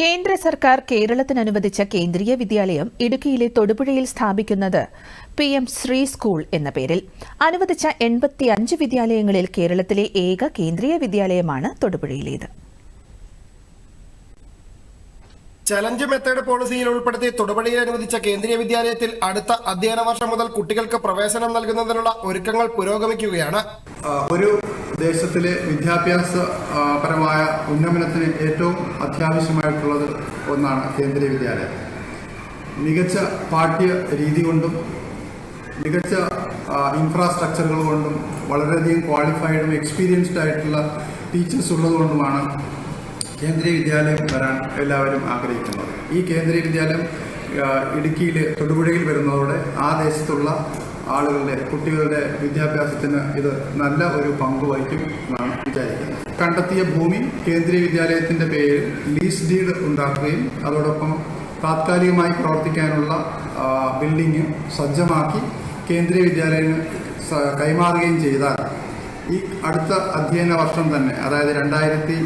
കേന്ദ്ര സർക്കാർ കേരളത്തിന് അനുവദിച്ച കേന്ദ്രീയ വിദ്യാലയം ഇടുക്കിയിലെ തൊടുപുഴയിൽ സ്ഥാപിക്കുന്നത് പി എം ശ്രീ സ്കൂൾ എന്ന പേരിൽ. അനുവദിച്ച എൺപത്തിയഞ്ച് വിദ്യാലയങ്ങളിൽ കേരളത്തിലെ ഏക കേന്ദ്രീയ വിദ്യാലയമാണ് തൊടുപുഴയിലേത്. ചലഞ്ച് മെത്തേഡ് പോളിസിയിൽ ഉൾപ്പെടുത്തി തുടപടിയിൽ അനുവദിച്ച കേന്ദ്രീയ വിദ്യാലയത്തിൽ അടുത്ത അധ്യയന വർഷം മുതൽ കുട്ടികൾക്ക് പ്രവേശനം നൽകുന്നതിനുള്ള ഒരുക്കങ്ങൾ പുരോഗമിക്കുകയാണ്. ഒരു ദേശത്തിലെ വിദ്യാഭ്യാസ പരമായ ഉന്നമനത്തിന് ഏറ്റവും അത്യാവശ്യമായിട്ടുള്ളത് ഒന്നാണ് കേന്ദ്രീയ വിദ്യാലയം. മികച്ച പാഠ്യ രീതി കൊണ്ടും മികച്ച ഇൻഫ്രാസ്ട്രക്ചറുകൾ കൊണ്ടും വളരെയധികം ക്വാളിഫൈഡും എക്സ്പീരിയൻസ്ഡ് ആയിട്ടുള്ള ടീച്ചേഴ്സ് ഉള്ളതുകൊണ്ടുമാണ് കേന്ദ്രീയ വിദ്യാലയം വരാൻ എല്ലാവരും ആഗ്രഹിക്കുന്നത്. ഈ കേന്ദ്രീയ വിദ്യാലയം ഇടുക്കിയിൽ തൊടുപുഴയിൽ വരുന്നതോടെ ആ ദേശത്തുള്ള ആളുകളുടെ കുട്ടികളുടെ വിദ്യാഭ്യാസത്തിന് ഇത് നല്ല ഒരു പങ്ക് വഹിക്കും എന്നാണ് വിചാരിക്കുന്നത്. കണ്ടെത്തിയ ഭൂമി കേന്ദ്രീയ വിദ്യാലയത്തിന്റെ പേരിൽ ലീസ് ഡീഡ് ഉണ്ടാക്കുകയും അതോടൊപ്പം താത്കാലികമായി പ്രവർത്തിക്കാനുള്ള ബിൽഡിംഗ് സജ്ജമാക്കി കേന്ദ്രീയ വിദ്യാലയം കൈമാറുകയും ചെയ്താൽ ഈ അടുത്ത അധ്യയന വർഷം തന്നെ അതായത് രണ്ടായിരത്തി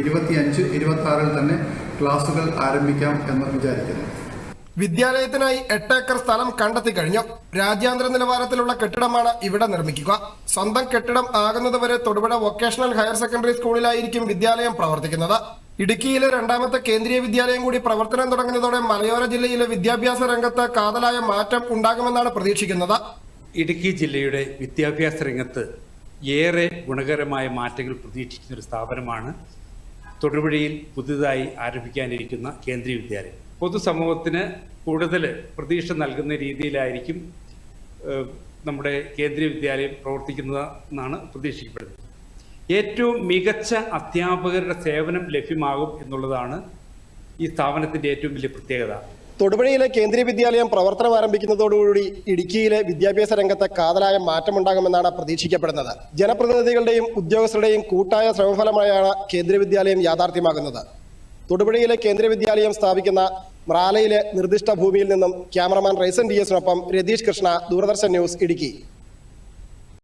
ഇരുപത്തി അഞ്ച് ഇരുപത്തി ആറിൽ തന്നെ ക്ലാസുകൾ ആരംഭിക്കാം എന്ന് വിചാരിക്കുന്നു. വിദ്യാലയത്തിനായി എട്ടേക്കർ സ്ഥലം കണ്ടെത്തി കഴിഞ്ഞു. രാജ്യാന്തര നിലവാരത്തിലുള്ള കെട്ടിടമാണ് ഇവിടെ നിർമ്മിക്കുക. സ്വന്തം കെട്ടിടം ആകുന്നതുവരെ തൊടുപുഴ വൊക്കേഷണൽ ഹയർ സെക്കൻഡറി സ്കൂളിലായിരിക്കും വിദ്യാലയം പ്രവർത്തിക്കുന്നത്. ഇടുക്കിയിലെ രണ്ടാമത്തെ കേന്ദ്രീയ വിദ്യാലയം കൂടി പ്രവർത്തനം തുടങ്ങുന്നതോടെ മലയോര ജില്ലയിലെ വിദ്യാഭ്യാസ രംഗത്ത് കാതലായ മാറ്റം ഉണ്ടാകുമെന്നാണ് പ്രതീക്ഷിക്കുന്നത്. ഇടുക്കി ജില്ലയുടെ വിദ്യാഭ്യാസ രംഗത്ത് ഏറെ ഗുണകരമായ മാറ്റങ്ങൾ പ്രതീക്ഷിക്കുന്ന ഒരു സ്ഥാപനമാണ് തൊടുപുഴയിൽ പുതുതായി ആരംഭിക്കാനിരിക്കുന്ന കേന്ദ്രീയ വിദ്യാലയം. പൊതുസമൂഹത്തിന് കൂടുതൽ പ്രതീക്ഷ നൽകുന്ന രീതിയിലായിരിക്കും നമ്മുടെ കേന്ദ്രീയ വിദ്യാലയം പ്രവർത്തിക്കുന്നതെന്നാണ് പ്രതീക്ഷിക്കപ്പെടുന്നത്. ഏറ്റവും മികച്ച അധ്യാപകരുടെ സേവനം ലഭ്യമാകും എന്നുള്ളതാണ് ഈ സ്ഥാപനത്തിന്റെ ഏറ്റവും വലിയ പ്രത്യേകത. തൊടുപുഴയിലെ കേന്ദ്രീയ വിദ്യാലയം പ്രവർത്തനം ആരംഭിക്കുന്നതോടുകൂടി ഇടുക്കിയിലെ വിദ്യാഭ്യാസ രംഗത്ത് കാതലായ മാറ്റമുണ്ടാകുമെന്നാണ് പ്രതീക്ഷിക്കപ്പെടുന്നത്. ജനപ്രതിനിധികളുടെയും ഉദ്യോഗസ്ഥരുടെയും കൂട്ടായ ശ്രമഫലമായാണ് കേന്ദ്രീയ വിദ്യാലയം യാഥാർത്ഥ്യമാകുന്നത്. തൊടുപുഴയിലെ കേന്ദ്രീയ വിദ്യാലയം സ്ഥാപിക്കുന്ന മ്രാലയിലെ നിർദ്ദിഷ്ട ഭൂമിയിൽ നിന്നും ക്യാമറമാൻ റൈസൻ ഡി എസിനൊപ്പം രതീഷ് കൃഷ്ണ ദൂരദർശൻ ന്യൂസ് ഇടുക്കി.